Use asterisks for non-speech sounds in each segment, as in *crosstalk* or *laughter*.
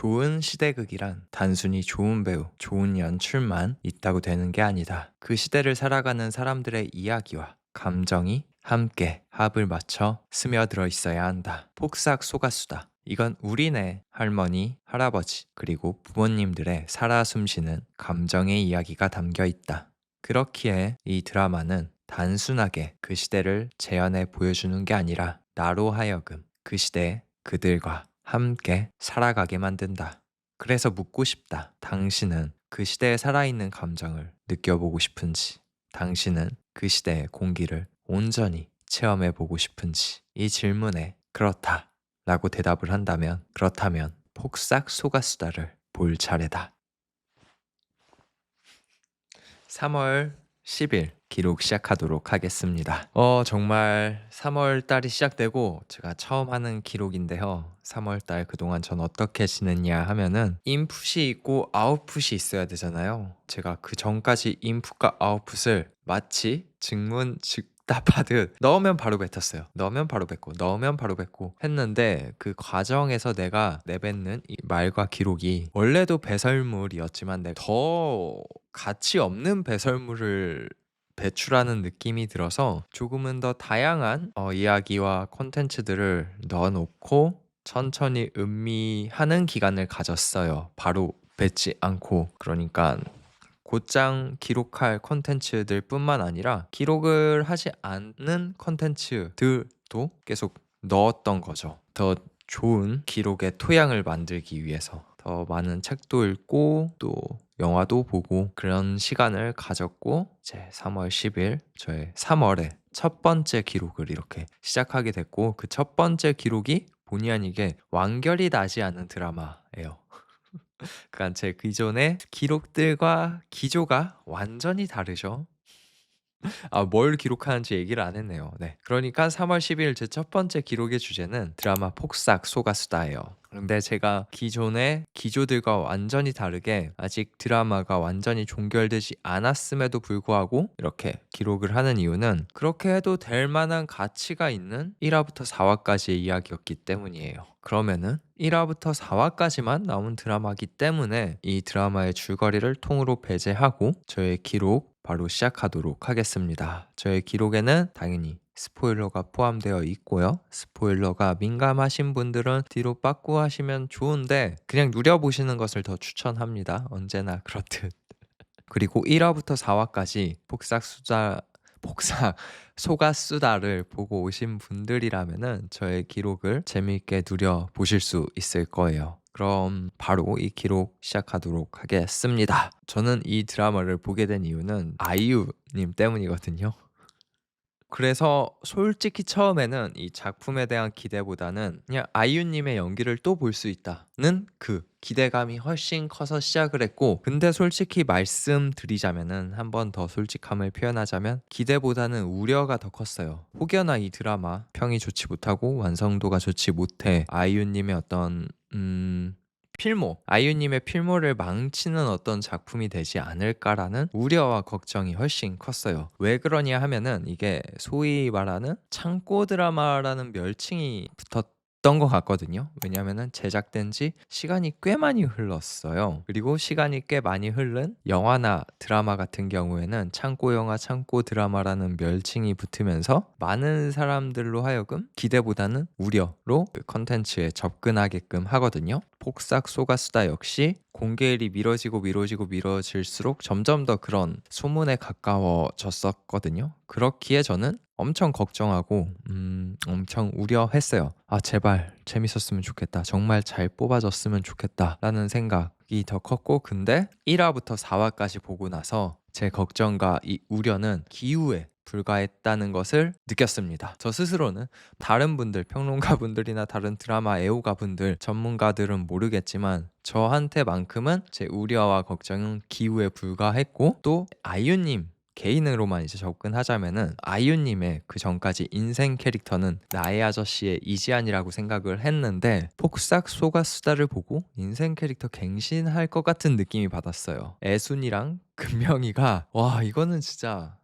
좋은 시대극이란 단순히 좋은 배우, 좋은 연출만 있다고 되는 게 아니다. 그 시대를 살아가는 사람들의 이야기와 감정이 함께 합을 맞춰 스며들어 있어야 한다. 폭삭 소가수다. 이건 우리네 할머니, 할아버지, 그리고 부모님들의 살아 숨쉬는 감정의 이야기가 담겨 있다. 그렇기에 이 드라마는 단순하게 그 시대를 재현해 보여주는 게 아니라 나로 하여금 그 시대 그들과 함께 살아가게 만든다. 그래서 묻고 싶다. 당신은 그 시대에 살아있는 감정을 느껴보고 싶은지, 당신은 그 시대의 공기를 온전히 체험해 보고 싶은지, 이 질문에 그렇다 라고 대답을 한다면, 그렇다면 폭삭 소가수다를 볼 차례다. 3월 10일 기록 시작하도록 하겠습니다. 어, 정말 3월 달이 시작되고 제가 처음 하는 기록인데요. 3월 달 그동안 전 어떻게 지냈냐 하면은 인풋이 있고 아웃풋이 있어야 되잖아요. 제가 그 전까지 인풋과 아웃풋을 마치 증문 즉 답하듯 넣으면 바로 뱉었어요. 넣으면 바로 뱉고 넣으면 바로 뱉고 했는데 그 과정에서 내가 내뱉는 이 말과 기록이 원래도 배설물이었지만 내가 더 가치 없는 배설물을 배출하는 느낌이 들어서 조금은 더 다양한 어, 이야기와 콘텐츠들을 넣어놓고 천천히 음미하는 기간을 가졌어요. 바로 뱉지 않고 그러니까 곧장 기록할 콘텐츠들 뿐만 아니라 기록을 하지 않는 콘텐츠들도 계속 넣었던 거죠. 더 좋은 기록의 토양을 만들기 위해서 더 많은 책도 읽고 또 영화도 보고 그런 시간을 가졌고 이제 3월 10일 저의 3월에 첫 번째 기록을 이렇게 시작하게 됐고 그 첫 번째 기록이 본의 아니게 완결이 나지 않은 드라마예요. 그러니까 제 기존의 기록들과 기조가 완전히 다르죠. 아, 뭘 기록하는지 얘기를 안 했네요. 네. 그러니까 3월 10일 제 첫 번째 기록의 주제는 드라마 폭삭 소가수다예요. 그런데 제가 기존의 기조들과 완전히 다르게 아직 드라마가 완전히 종결되지 않았음에도 불구하고 이렇게 기록을 하는 이유는 그렇게 해도 될 만한 가치가 있는 1화부터 4화까지의 이야기였기 때문이에요. 그러면은 1화부터 4화까지만 나온 드라마기 때문에 이 드라마의 줄거리를 통으로 배제하고 저의 기록 바로 시작하도록 하겠습니다. 저의 기록에는 당연히 스포일러가 포함되어 있고요. 스포일러가 민감하신 분들은 뒤로 빠꾸 하시면 좋은데 그냥 누려보시는 것을 더 추천합니다. 언제나 *laughs* 그렇듯. 그리고 1화부터 4화까지 복삭 수자 복삭 소가수다를 보고 오신 분들이라면은 저의 기록을 재미있게 누려 보실 수 있을 거예요. 그럼 바로 이 기록 시작하도록 하겠습니다. 저는 이 드라마를 보게 된 이유는 아이유님 때문이거든요. 그래서 솔직히 처음에는 이 작품에 대한 기대보다는 그냥 아이유님의 연기를 또 볼 수 있다는 그 기대감이 훨씬 커서 시작을 했고 근데 솔직히 말씀드리자면은 한 번 더 솔직함을 표현하자면 기대보다는 우려가 더 컸어요. 혹여나 이 드라마 평이 좋지 못하고 완성도가 좋지 못해 아이유님의 어떤 음 필모, 아이유님의 필모를 망치는 어떤 작품이 되지 않을까라는 우려와 걱정이 훨씬 컸어요. 왜 그러냐 하면은 이게 소위 말하는 창고 드라마라는 멸칭이 붙었 던 것 같거든요. 왜냐면은 제작된 지 시간이 꽤 많이 흘렀어요. 그리고 시간이 꽤 많이 흐른 영화나 드라마 같은 경우에는 창고 영화, 창고 드라마라는 멸칭이 붙으면서 많은 사람들로 하여금 기대보다는 우려로 그 컨텐츠에 접근하게끔 하거든요. 폭삭 소가수다 역시 공개일이 미뤄지고 미뤄지고 미뤄질수록 점점 더 그런 소문에 가까워졌었거든요. 그렇기에 저는 엄청 걱정하고 음, 엄청 우려했어요. 아 제발 재밌었으면 좋겠다. 정말 잘 뽑아졌으면 좋겠다라는 생각이 더 컸고 근데 1화부터 4화까지 보고 나서 제 걱정과 이 우려는 기후에 불과했다는 것을 느꼈습니다. 저 스스로는 다른 분들, 평론가분들이나 다른 드라마 애호가분들, 전문가들은 모르겠지만 저한테만큼은 제 우려와 걱정은 기후에 불과했고 또 아이유님 개인으로만 이제 접근하자면은 아이유님의 그 전까지 인생 캐릭터는 나의 아저씨의 이지안이라고 생각을 했는데 폭삭 소가수다를 보고 인생 캐릭터 갱신할 것 같은 느낌이 받았어요. 애순이랑 금명이가 와 이거는 진짜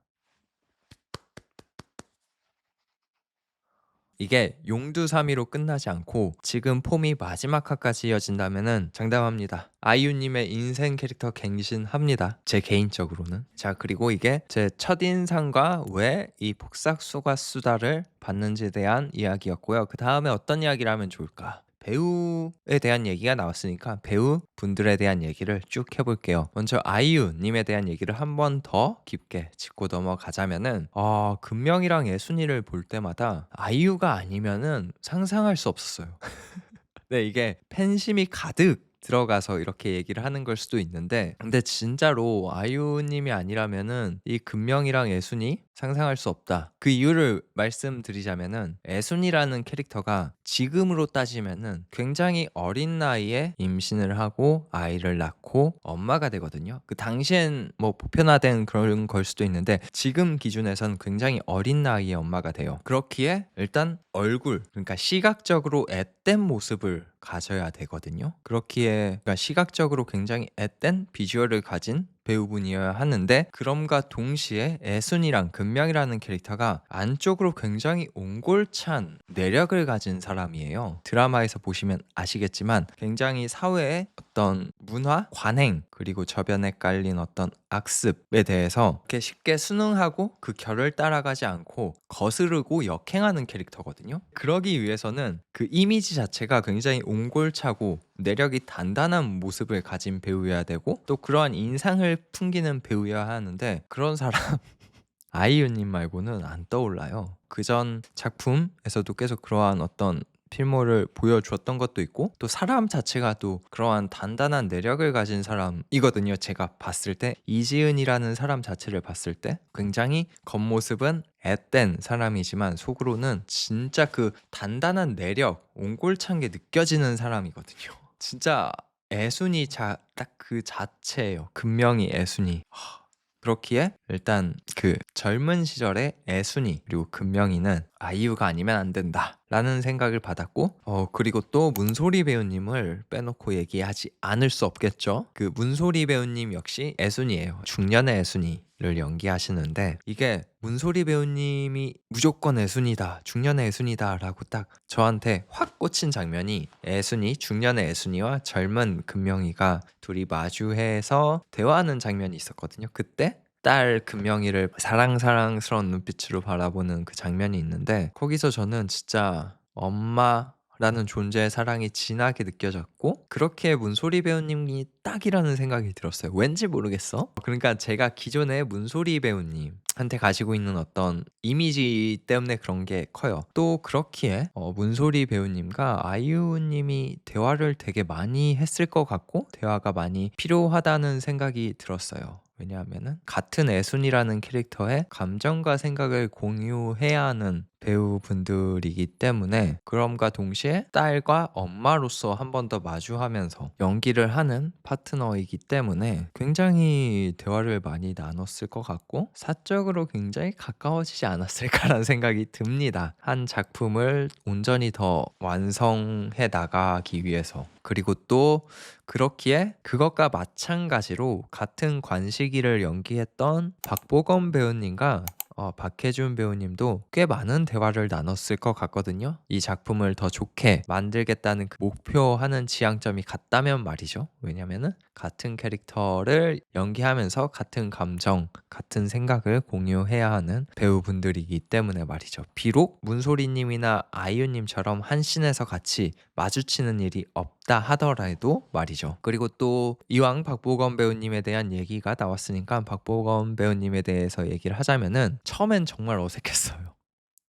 이게 용두사미로 끝나지 않고 지금 폼이 마지막 화까지 이어진다면은 장담합니다. 아이유님의 인생 캐릭터 갱신합니다. 제 개인적으로는. 자 그리고 이게 제 첫인상과 왜이 폭삭소가 수다를 받는지에 대한 이야기였고요. 그 다음에 어떤 이야기를 하면 좋을까? 배우에 대한 얘기가 나왔으니까 배우 분들에 대한 얘기를 쭉 해볼게요. 먼저 아이유님에 대한 얘기를 한 번 더 깊게 짚고 넘어가자면은 어, 금명이랑 예순이를 볼 때마다 아이유가 아니면은 상상할 수 없었어요. *laughs* 네, 이게 팬심이 가득 들어가서 이렇게 얘기를 하는 걸 수도 있는데 근데 진짜로 아이유님이 아니라면은 이 금명이랑 애순이 상상할 수 없다. 그 이유를 말씀드리자면은 애순이라는 캐릭터가 지금으로 따지면은 굉장히 어린 나이에 임신을 하고 아이를 낳고 엄마가 되거든요. 그 당시엔 뭐 보편화된 그런 걸 수도 있는데 지금 기준에선 굉장히 어린 나이에 엄마가 돼요. 그렇기에 일단 얼굴 그러니까 시각적으로 앳된 모습을 가져야 되거든요. 그렇기에 그러니까 시각적으로 굉장히 앳된 비주얼을 가진 배우분이어야 하는데 그럼과 동시에 애순이랑 금명이라는 캐릭터가 안쪽으로 굉장히 옹골찬 내력을 가진 사람이에요. 드라마에서 보시면 아시겠지만 굉장히 사회의 어떤 문화, 관행 그리고 저변에 깔린 어떤 악습에 대해서 이렇게 쉽게 순응하고 그 결을 따라가지 않고 거스르고 역행하는 캐릭터거든요. 그러기 위해서는 그 이미지 자체가 굉장히 옹골차고 내력이 단단한 모습을 가진 배우여야 되고 또 그러한 인상을 풍기는 배우여야 하는데 그런 사람 *laughs* 아이유님 말고는 안 떠올라요. 그전 작품에서도 계속 그러한 어떤 필모를 보여주었던 것도 있고 또 사람 자체가 또 그러한 단단한 내력을 가진 사람이거든요. 제가 봤을 때 이지은이라는 사람 자체를 봤을 때 굉장히 겉모습은 앳된 사람이지만 속으로는 진짜 그 단단한 내력, 옹골찬 게 느껴지는 사람이거든요. *laughs* 진짜 애순이 자, 딱 그 자체예요. 금명이 애순이. 하, 그렇기에 일단 그 젊은 시절의 애순이 그리고 금명이는 아이유가 아니면 안 된다 라는 생각을 받았고 어 그리고 또 문소리 배우님을 빼놓고 얘기하지 않을 수 없겠죠? 그 문소리 배우님 역시 애순이에요. 중년의 애순이 를 연기하시는데 이게 문소리 배우님이 무조건 애순이다 중년의 애순이다 라고 딱 저한테 확 꽂힌 장면이 애순이 중년의 애순이와 젊은 금명이가 둘이 마주해서 대화하는 장면이 있었거든요. 그때 딸 금명이를 사랑사랑스러운 눈빛으로 바라보는 그 장면이 있는데 거기서 저는 진짜 엄마 라는 존재의 사랑이 진하게 느껴졌고 그렇게 문소리 배우님이 딱이라는 생각이 들었어요. 왠지 모르겠어. 그러니까 제가 기존에 문소리 배우님 한테 가지고 있는 어떤 이미지 때문에 그런 게 커요. 또 그렇기에 어, 문소리 배우님과 아이유님이 대화를 되게 많이 했을 것 같고 대화가 많이 필요하다는 생각이 들었어요. 왜냐하면은 같은 애순이라는 캐릭터의 감정과 생각을 공유해야 하는 배우분들이기 때문에 그럼과 동시에 딸과 엄마로서 한 번 더 마주하면서 연기를 하는 파트너이기 때문에 굉장히 대화를 많이 나눴을 것 같고 사적으로 굉장히 가까워지지 않았을까라는 *laughs* 생각이 듭니다. 한 작품을 온전히 더 완성해 나가기 위해서 그리고 또 그렇기에 그것과 마찬가지로 같은 관식이를 연기했던 박보검 배우님과 어, 박해준 배우님도 꽤 많은 대화를 나눴을 것 같거든요. 이 작품을 더 좋게 만들겠다는 그 목표하는 지향점이 같다면 말이죠. 왜냐면은 같은 캐릭터를 연기하면서 같은 감정, 같은 생각을 공유해야 하는 배우분들이기 때문에 말이죠. 비록 문소리님이나 아이유님처럼 한 씬에서 같이 마주치는 일이 없다 하더라도 말이죠. 그리고 또 이왕 박보검 배우님에 대한 얘기가 나왔으니까 박보검 배우님에 대해서 얘기를 하자면은 처음엔 정말 어색했어요.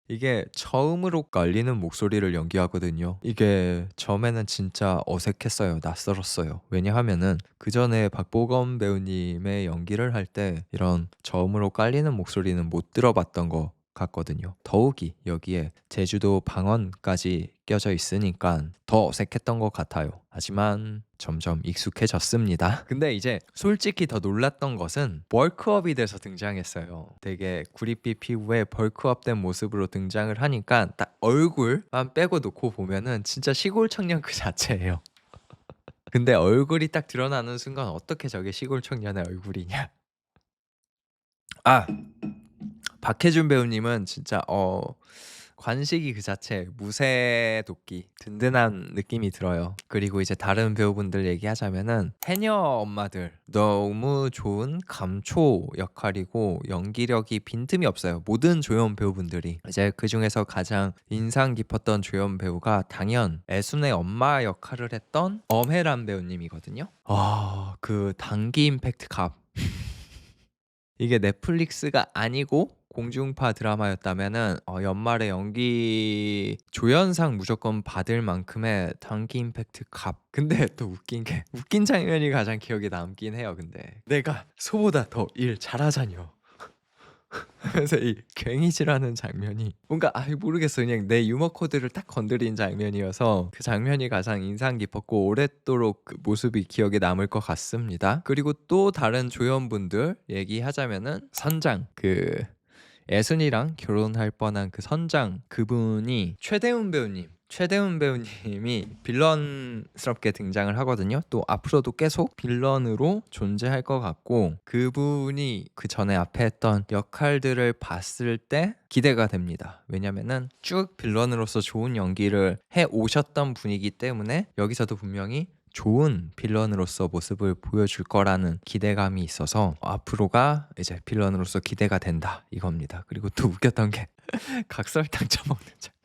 이게 처음으로 깔리는 목소리를 연기하거든요. 이게 처음에는 진짜 어색했어요. 낯설었어요. 왜냐하면은 그 전에 박보검 배우님의 연기를 할 때 이런 처음으로 깔리는 목소리는 못 들어봤던 거 같거든요. 더욱이 여기에 제주도 방언까지 껴져 있으니까 더 어색했던 것 같아요. 하지만 점점 익숙해졌습니다. *laughs* 근데 이제 솔직히 더 놀랐던 것은 벌크업이 돼서 등장했어요. 되게 구릿빛 피부에 벌크업된 모습으로 등장을 하니까 딱 얼굴만 빼고 놓고 보면은 진짜 시골 청년 그 자체예요. *laughs* 근데 얼굴이 딱 드러나는 순간 어떻게 저게 시골 청년의 얼굴이냐? 아 박해준 배우님은 진짜 어 관식이 그 자체 무쇠 도끼 든든한 느낌이 들어요. 그리고 이제 다른 배우분들 얘기하자면은 해녀 엄마들 너무 좋은 감초 역할이고 연기력이 빈틈이 없어요. 모든 조연 배우분들이 이제 그 중에서 가장 인상 깊었던 조연 배우가 당연 애순의 엄마 역할을 했던 엄혜란 배우님이거든요. 아, 그 단기 임팩트 갑. *laughs* 이게 넷플릭스가 아니고 공중파 드라마였다면은 어, 연말에 연기 조연상 무조건 받을 만큼의 단기 임팩트 갑. *laughs* 근데 또 웃긴 게 웃긴 장면이 가장 기억에 남긴 해요. 근데 내가 소보다 더 일 잘하자뇨. *laughs* 그래서 이 괭이질하는 장면이 뭔가 아 모르겠어 그냥 내 유머 코드를 딱 건드린 장면이어서 그 장면이 가장 인상 깊었고 오랫도록 그 모습이 기억에 남을 것 같습니다. 그리고 또 다른 조연분들 얘기하자면은 선장 그 애순이랑 결혼할 뻔한 그 선장 그분이 최대훈 배우님 최대훈 배우님이 빌런스럽게 등장을 하거든요. 또 앞으로도 계속 빌런으로 존재할 것 같고 그분이 그 전에 앞에 했던 역할들을 봤을 때 기대가 됩니다. 왜냐면은 쭉 빌런으로서 좋은 연기를 해 오셨던 분이기 때문에 여기서도 분명히 좋은 빌런으로서 모습을 보여줄 거라는 기대감이 있어서 앞으로가 이제 빌런으로서 기대가 된다 이겁니다. 그리고 또 웃겼던 게 *laughs* 각설탕 처먹는 장.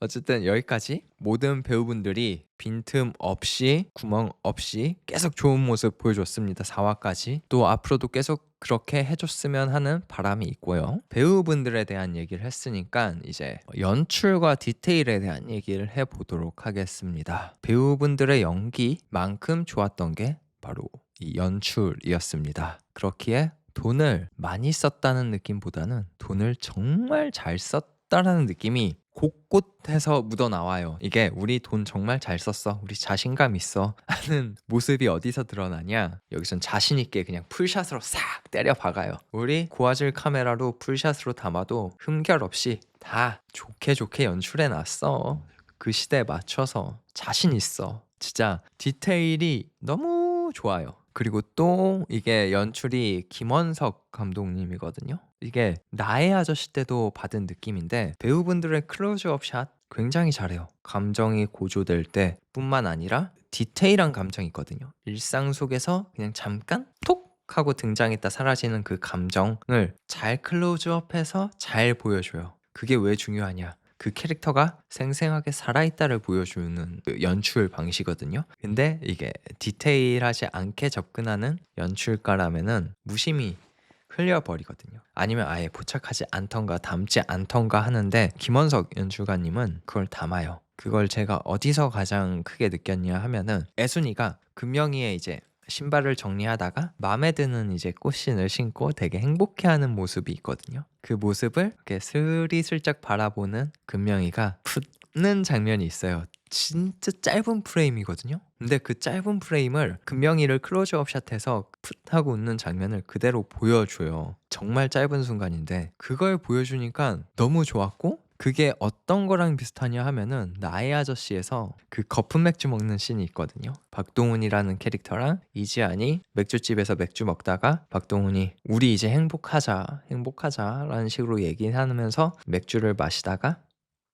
어쨌든 여기까지 모든 배우분들이 빈틈 없이 구멍 없이 계속 좋은 모습 보여줬습니다. 4화까지 또 앞으로도 계속 그렇게 해줬으면 하는 바람이 있고요. 배우분들에 대한 얘기를 했으니까 이제 연출과 디테일에 대한 얘기를 해보도록 하겠습니다. 배우분들의 연기만큼 좋았던 게 바로 이 연출이었습니다. 그렇기에 돈을 많이 썼다는 느낌보다는 돈을 정말 잘 썼다라는 느낌이 곳곳에서 묻어 나와요. 이게 우리 돈 정말 잘 썼어. 우리 자신감 있어. 하는 모습이 어디서 드러나냐? 여기선 자신 있게 그냥 풀샷으로 싹 때려 박아요. 우리 고화질 카메라로 풀샷으로 담아도 흠결 없이 다 좋게 좋게 연출해 놨어. 그 시대에 맞춰서 자신 있어. 진짜 디테일이 너무 좋아요. 그리고 또 이게 연출이 김원석 감독님이거든요. 이게 나의 아저씨 때도 받은 느낌인데 배우분들의 클로즈업 샷 굉장히 잘해요. 감정이 고조될 때 뿐만 아니라 디테일한 감정이 있거든요. 일상 속에서 그냥 잠깐 톡 하고 등장했다 사라지는 그 감정을 잘 클로즈업해서 잘 보여줘요. 그게 왜 중요하냐? 그 캐릭터가 생생하게 살아있다를 보여주는 그 연출 방식이거든요. 근데 이게 디테일하지 않게 접근하는 연출가라면은 무심히 흘려버리거든요. 아니면 아예 포착하지 않던가 담지 않던가 하는데 김원석 연출가님은 그걸 담아요. 그걸 제가 어디서 가장 크게 느꼈냐 하면은 애순이가 금명이의 이제 신발을 정리하다가 마음에 드는 이제 꽃신을 신고 되게 행복해하는 모습이 있거든요. 그 모습을 이렇게 스리슬쩍 바라보는 금명이가 푸는 장면이 있어요. 진짜 짧은 프레임이거든요. 근데 그 짧은 프레임을 금명이를 클로즈업 샷해서 풋 하고 웃는 장면을 그대로 보여줘요. 정말 짧은 순간인데 그걸 보여주니까 너무 좋았고 그게 어떤 거랑 비슷하냐 하면은 나의 아저씨에서 그 거품 맥주 먹는 씬이 있거든요. 박동훈이라는 캐릭터랑 이지안이 맥주집에서 맥주 먹다가 박동훈이 우리 이제 행복하자, 행복하자라는 식으로 얘기하면서 맥주를 마시다가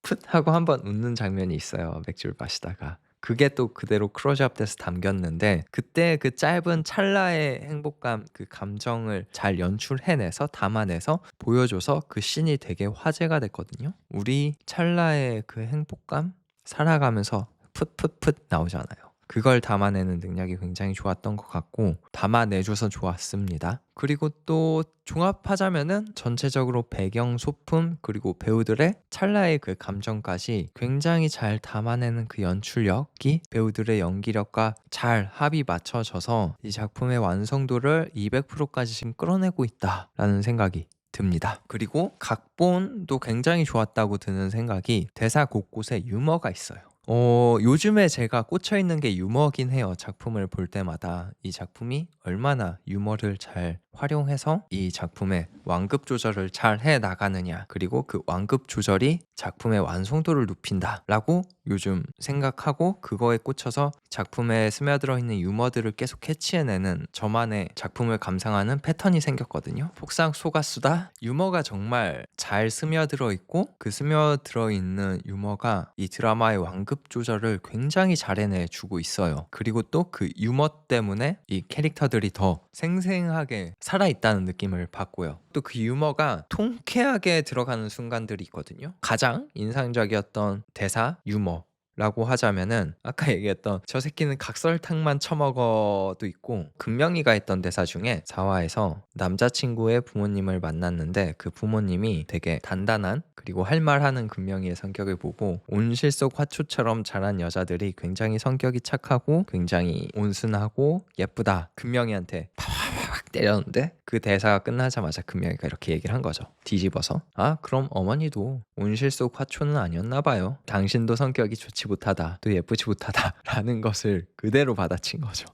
풋 하고 한번 웃는 장면이 있어요. 맥주를 마시다가. 그게 또 그대로 크로즈업 돼서 담겼는데 그때 그 짧은 찰나의 행복감 그 감정을 잘 연출해내서 담아내서 보여줘서 그 씬이 되게 화제가 됐거든요. 우리 찰나의 그 행복감 살아가면서 풋풋풋 나오잖아요. 그걸 담아내는 능력이 굉장히 좋았던 것 같고 담아내줘서 좋았습니다. 그리고 또 종합하자면은 전체적으로 배경 소품 그리고 배우들의 찰나의 그 감정까지 굉장히 잘 담아내는 그 연출력이 배우들의 연기력과 잘 합이 맞춰져서 이 작품의 완성도를 200%까지 지금 끌어내고 있다라는 생각이 듭니다. 그리고 각본도 굉장히 좋았다고 드는 생각이 대사 곳곳에 유머가 있어요. 어 요즘에 제가 꽂혀 있는 게 유머긴 해요. 작품을 볼 때마다 이 작품이 얼마나 유머를 잘 활용해서 이 작품의 완급 조절을 잘 해 나가느냐 그리고 그 완급 조절이 작품의 완성도를 높인다라고 요즘 생각하고 그거에 꽂혀서 작품에 스며들어 있는 유머들을 계속 캐치해내는 저만의 작품을 감상하는 패턴이 생겼거든요. 폭삭 속았수다 유머가 정말 잘 스며들어 있고 그 스며들어 있는 유머가 이 드라마의 완급 조절을 굉장히 잘 해내주고 있어요. 그리고 또 그 유머 때문에 이 캐릭터들이 더 생생하게 살아있다는 느낌을 받고요. 또 그 유머가 통쾌하게 들어가는 순간들이 있거든요. 가장 인상적이었던 대사 유머 라고 하자면은 아까 *laughs* 얘기했던 저 새끼는 각설탕만 처먹어도 있고 금명이가 했던 대사 중에 4화에서 남자친구의 부모님을 만났는데 그 부모님이 되게 단단한 그리고 할 말하는 금명이의 성격을 보고 온실 속 화초처럼 자란 여자들이 굉장히 성격이 착하고 굉장히 온순하고 예쁘다. 금명이한테 팍 팍 때렸는데 그 대사가 끝나자마자 금명이가 이렇게 얘기를 한 거죠 뒤집어서 아 그럼 어머니도 온실 속 화초는 아니었나 봐요 당신도 성격이 좋지 못하다 또 예쁘지 못하다 *laughs* 라는 것을 그대로 받아친 거죠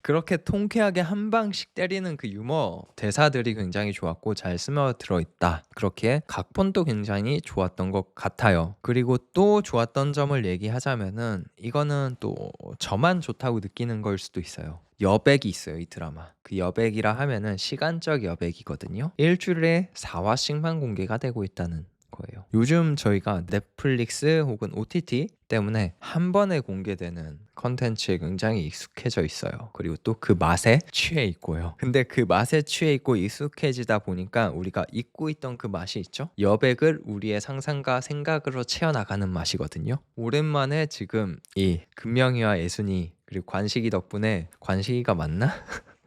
그렇게 통쾌하게 한 방씩 때리는 그 유머 대사들이 굉장히 좋았고 잘 스며들어 있다. 그렇게 각본도 굉장히 좋았던 것 같아요. 그리고 또 좋았던 점을 얘기하자면은 이거는 또 저만 좋다고 느끼는 걸 수도 있어요. 여백이 있어요, 이 드라마. 그 여백이라 하면은 시간적 여백이거든요. 일주일에 4화씩만 공개가 되고 있다는 거예요. 요즘 저희가 넷플릭스 혹은 OTT 때문에 한 번에 공개되는 컨텐츠에 굉장히 익숙해져 있어요. 그리고 또 그 맛에 취해 있고요. 근데 그 맛에 취해 있고 익숙해지다 보니까 우리가 잊고 있던 그 맛이 있죠? 여백을 우리의 상상과 생각으로 채워나가는 맛이거든요. 오랜만에 지금 이 금명이와 예순이 그리고 관식이 덕분에 관식이가 맞나? *laughs*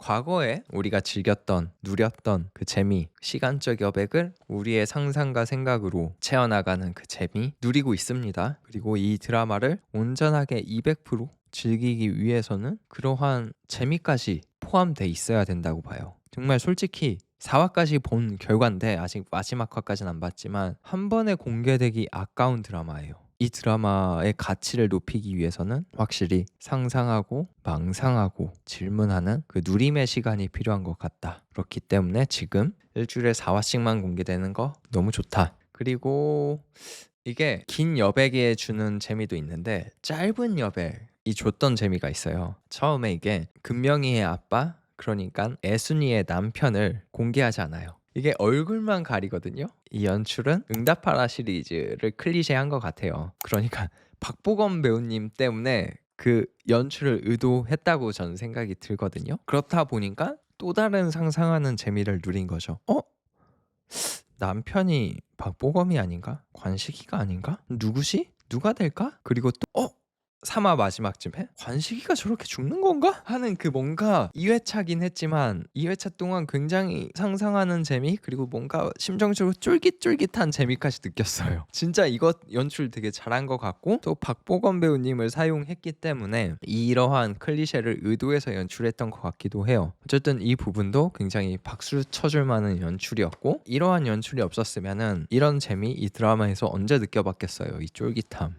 과거에 우리가 즐겼던, 누렸던 그 재미, 시간적 여백을 우리의 상상과 생각으로 채워나가는 그 재미 누리고 있습니다. 그리고 이 드라마를 온전하게 200% 즐기기 위해서는 그러한 재미까지 포함돼 있어야 된다고 봐요. 정말 솔직히 4화까지 본 결과인데 아직 마지막 화까지는 안 봤지만 한 번에 공개되기 아까운 드라마예요. 이 드라마의 가치를 높이기 위해서는 확실히 상상하고 망상하고 질문하는 그 누림의 시간이 필요한 것 같다. 그렇기 때문에 지금 일주일에 4화씩만 공개되는 거 너무 좋다. 그리고 이게 긴 여백에 주는 재미도 있는데 짧은 여백이 줬던 재미가 있어요. 처음에 이게 금명이의 아빠 그러니까 애순이의 남편을 공개하지 않아요. 이게 얼굴만 가리거든요. 이 연출은 응답하라 시리즈를 클리셰한 것 같아요. 그러니까 *laughs* 박보검 배우님 때문에 그 연출을 의도했다고 저는 생각이 들거든요. 그렇다 보니까 또 다른 상상하는 재미를 누린 거죠. 어? 남편이 박보검이 아닌가? 관식이가 아닌가? 누구시? 누가 될까? 그리고 또 어? 3화 마지막쯤에 관식이가 저렇게 죽는 건가? 하는 그 뭔가 2회차긴 했지만 2회차 동안 굉장히 상상하는 재미 그리고 뭔가 심정적으로 쫄깃쫄깃한 재미까지 느꼈어요. *laughs* 진짜 이것 연출 되게 잘한 것 같고 또 박보검 배우님을 사용했기 때문에 이러한 클리셰를 의도해서 연출했던 것 같기도 해요. 어쨌든 이 부분도 굉장히 박수 쳐줄 만한 연출이었고 이러한 연출이 없었으면은 이런 재미 이 드라마에서 언제 느껴봤겠어요. 이 쫄깃함.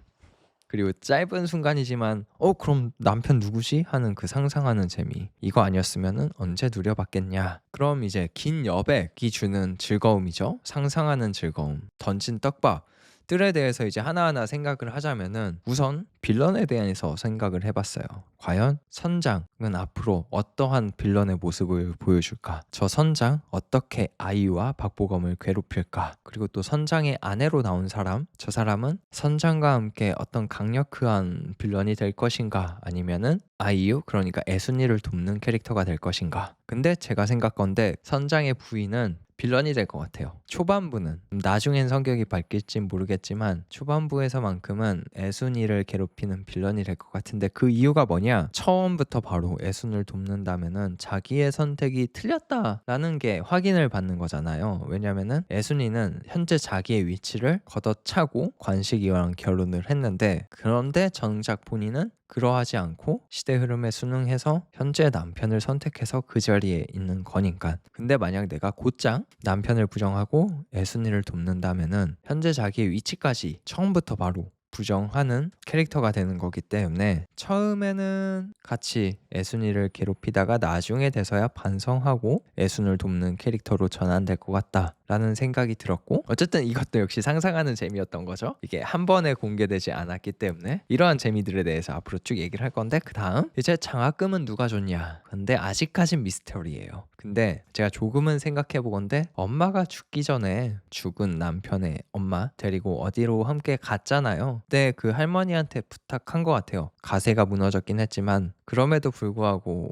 그리고 짧은 순간이지만 어 그럼 남편 누구시 하는 그 상상하는 재미 이거 아니었으면은 언제 누려봤겠냐. 그럼 이제 긴 여백이 주는 즐거움이죠. 상상하는 즐거움. 던진 떡밥 들에 대해서 이제 하나하나 생각을 하자면은 우선 빌런에 대해서 생각을 해봤어요. 과연 선장은 앞으로 어떠한 빌런의 모습을 보여줄까? 저 선장 어떻게 아이유와 박보검을 괴롭힐까? 그리고 또 선장의 아내로 나온 사람, 저 사람은 선장과 함께 어떤 강력한 빌런이 될 것인가? 아니면은 아이유 그러니까 애순이를 돕는 캐릭터가 될 것인가? 근데 제가 생각건데 선장의 부인은 빌런이 될 것 같아요. 초반부는 나중엔 성격이 바뀔진 모르겠지만 초반부에서만큼은 애순이를 괴롭히는 빌런이 될 것 같은데 그 이유가 뭐냐? 처음부터 바로 애순을 돕는다면은 자기의 선택이 틀렸다라는 게 확인을 받는 거잖아요. 왜냐면은 애순이는 현재 자기의 위치를 걷어차고 관식이랑 결혼을 했는데 그런데 정작 본인은 그러하지 않고 시대 흐름에 순응해서 현재 남편을 선택해서 그 자리에 있는 거니까. 근데 만약 내가 곧장 남편을 부정하고 애순이를 돕는다면은 현재 자기의 위치까지 처음부터 바로 부정하는 캐릭터가 되는 거기 때문에 처음에는 같이 애순이를 괴롭히다가 나중에 돼서야 반성하고 애순을 돕는 캐릭터로 전환될 것 같다 라는 생각이 들었고 어쨌든 이것도 역시 상상하는 재미였던 거죠. 이게 한 번에 공개되지 않았기 때문에 이러한 재미들에 대해서 앞으로 쭉 얘기를 할 건데 그 다음 이제 장학금은 누가 줬냐? 근데 아직까진 미스터리예요. 근데 제가 조금은 생각해 보건데 엄마가 죽기 전에 죽은 남편의 엄마 데리고 어디로 함께 갔잖아요. 그때 그 할머니한테 부탁한 것 같아요. 가세가 무너졌긴 했지만 그럼에도 불구하고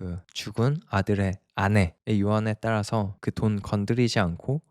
그 죽은 아들의 아내의 유언에 따라서 그 돈 건드리지 않고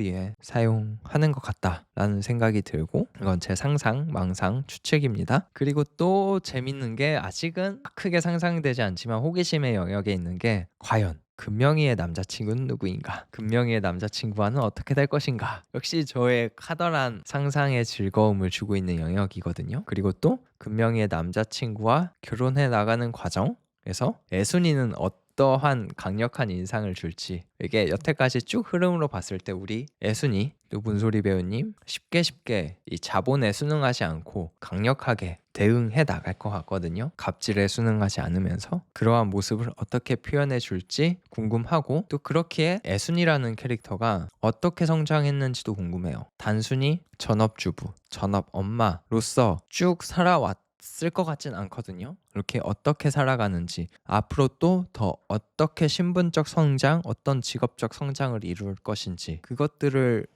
위해 사용하는 것 같다라는 생각이 들고 이건 제 상상, 망상, 추측입니다. 그리고 또 재밌는 게 아직은 크게 상상되지 않지만 호기심의 영역에 있는 게 과연 금명이의 남자친구는 누구인가? 금명이의 남자친구와는 어떻게 될 것인가? 역시 저의 카더란 상상의 즐거움을 주고 있는 영역이거든요. 그리고 또 금명이의 남자친구와 결혼해 나가는 과정 에서 애순이는 어떠한 강력한 인상을 줄지 이게 여태까지 쭉 흐름으로 봤을 때 우리 애순이 또 문소리 배우님 쉽게 쉽게 이 자본에 순응하지 않고 강력하게 대응해 나갈 것 같거든요. 갑질에 순응하지 않으면서 그러한 모습을 어떻게 표현해 줄지 궁금하고 또 그렇기에 애순이라는 캐릭터가 어떻게 성장했는지도 궁금해요. 단순히 전업주부, 전업 엄마로서 쭉 살아왔 쓸 것 같진 않거든요. 이렇게 어떻게 살아가는지 앞으로 또 더 어떻게 신분적 성장, 어떤 직업적 성장을 이룰 것인지 그것들을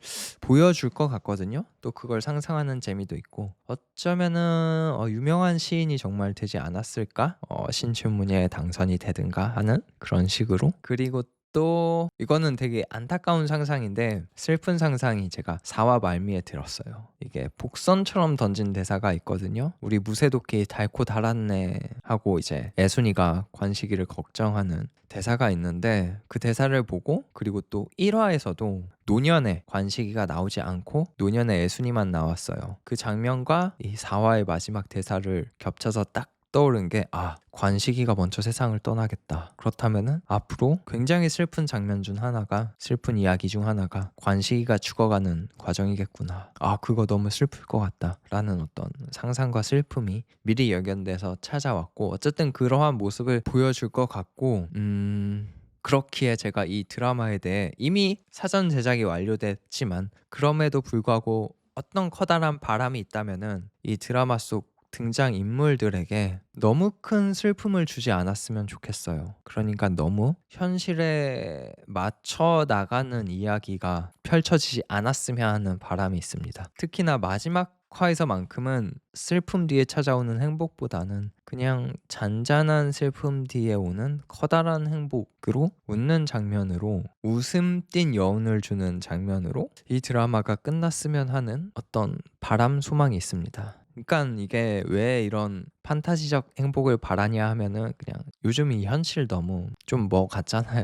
보여줄 것 같거든요. 또 그걸 상상하는 재미도 있고 어쩌면은 어, 유명한 시인이 정말 되지 않았을까? 어, 신춘문예에 당선이 되든가 하는 그런 식으로 그리고 또 이거는 되게 안타까운 상상인데 슬픈 상상이 제가 4화 말미에 들었어요. 이게 복선처럼 던진 대사가 있거든요. 우리 무쇠도끼 달고 달았네 하고 이제 애순이가 관식이를 걱정하는 대사가 있는데 그 대사를 보고 그리고 또 1화에서도 노년에 관식이가 나오지 않고 노년에 애순이만 나왔어요. 그 장면과 이 4화의 마지막 대사를 겹쳐서 딱 떠오른 게 아 관식이가 먼저 세상을 떠나겠다. 그렇다면은 앞으로 굉장히 슬픈 장면 중 하나가 슬픈 이야기 중 하나가 관식이가 죽어가는 과정이겠구나. 아 그거 너무 슬플 것 같다. 라는 어떤 상상과 슬픔이 미리 예견돼서 찾아왔고 어쨌든 그러한 모습을 보여줄 것 같고 음 그렇기에 제가 이 드라마에 대해 이미 사전 제작이 완료됐지만 그럼에도 불구하고 어떤 커다란 바람이 있다면은 이 드라마 속 등장 인물들에게 너무 큰 슬픔을 주지 않았으면 좋겠어요. 그러니까 너무 현실에 맞춰 나가는 이야기가 펼쳐지지 않았으면 하는 바람이 있습니다. 특히나 마지막 화에서만큼은 슬픔 뒤에 찾아오는 행복보다는 그냥 잔잔한 슬픔 뒤에 오는 커다란 행복으로 웃는 장면으로 웃음 띤 여운을 주는 장면으로 이 드라마가 끝났으면 하는 어떤 바람 소망이 있습니다. 그러니까 이게 왜 이런 판타지적 행복을 바라냐 하면은 그냥 요즘 이 현실 너무 좀 뭐 같잖아요.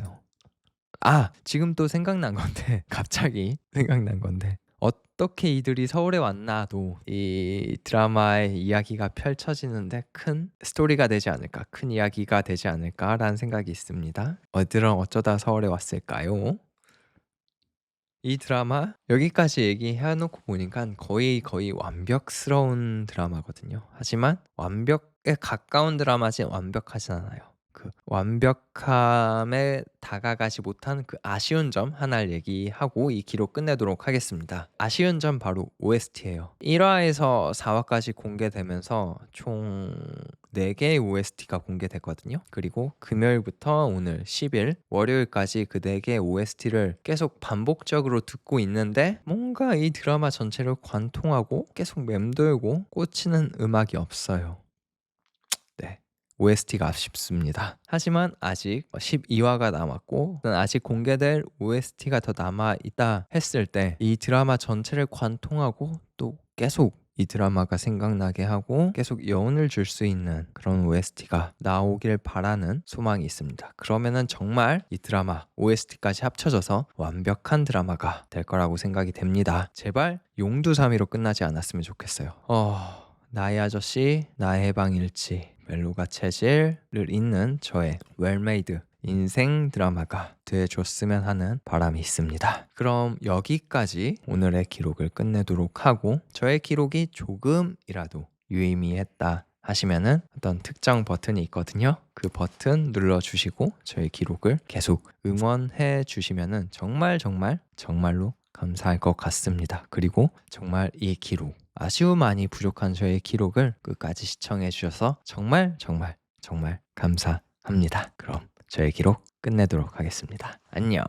아 지금 또 생각난 건데 *laughs* 갑자기 생각난 건데 어떻게 이들이 서울에 왔나도 이 드라마의 이야기가 펼쳐지는데 큰 스토리가 되지 않을까 큰 이야기가 되지 않을까라는 생각이 있습니다. 어들은 어쩌다 서울에 왔을까요? 이 드라마 여기까지 얘기해 놓고 보니까 거의 거의 완벽스러운 드라마거든요. 하지만 완벽에 가까운 드라마지 완벽하진 않아요. 그 완벽함에 다가가지 못한 그 아쉬운 점 하나를 얘기하고 이 기록 끝내도록 하겠습니다. 아쉬운 점 바로 OST예요. 1화에서 4화까지 공개되면서 총 4개의 OST가 공개됐거든요. 그리고 금요일부터 오늘 10일 월요일까지 그 4개의 OST를 계속 반복적으로 듣고 있는데 뭔가 이 드라마 전체를 관통하고 계속 맴돌고 꽂히는 음악이 없어요. OST가 아쉽습니다. 하지만 아직 12화가 남았고 아직 공개될 OST가 더 남아 있다 했을 때 이 드라마 전체를 관통하고 또 계속 이 드라마가 생각나게 하고 계속 여운을 줄 수 있는 그런 OST가 나오길 바라는 소망이 있습니다. 그러면은 정말 이 드라마 OST까지 합쳐져서 완벽한 드라마가 될 거라고 생각이 됩니다. 제발 용두사미로 끝나지 않았으면 좋겠어요. 어, 나의 아저씨, 나의 방 일치. 멜로가 체질을 잇는 저의 웰메이드 인생 드라마가 돼줬으면 하는 바람이 있습니다. 그럼 여기까지 오늘의 기록을 끝내도록 하고 저의 기록이 조금이라도 유의미했다 하시면은 어떤 특정 버튼이 있거든요. 그 버튼 눌러 주시고 저의 기록을 계속 응원해 주시면은 정말 정말 정말로 감사할 것 같습니다. 그리고 정말 이 기록 아쉬움 많이 부족한 저의 기록을 끝까지 시청해 주셔서 정말 정말 정말 감사합니다. 그럼 저의 기록 끝내도록 하겠습니다. 안녕.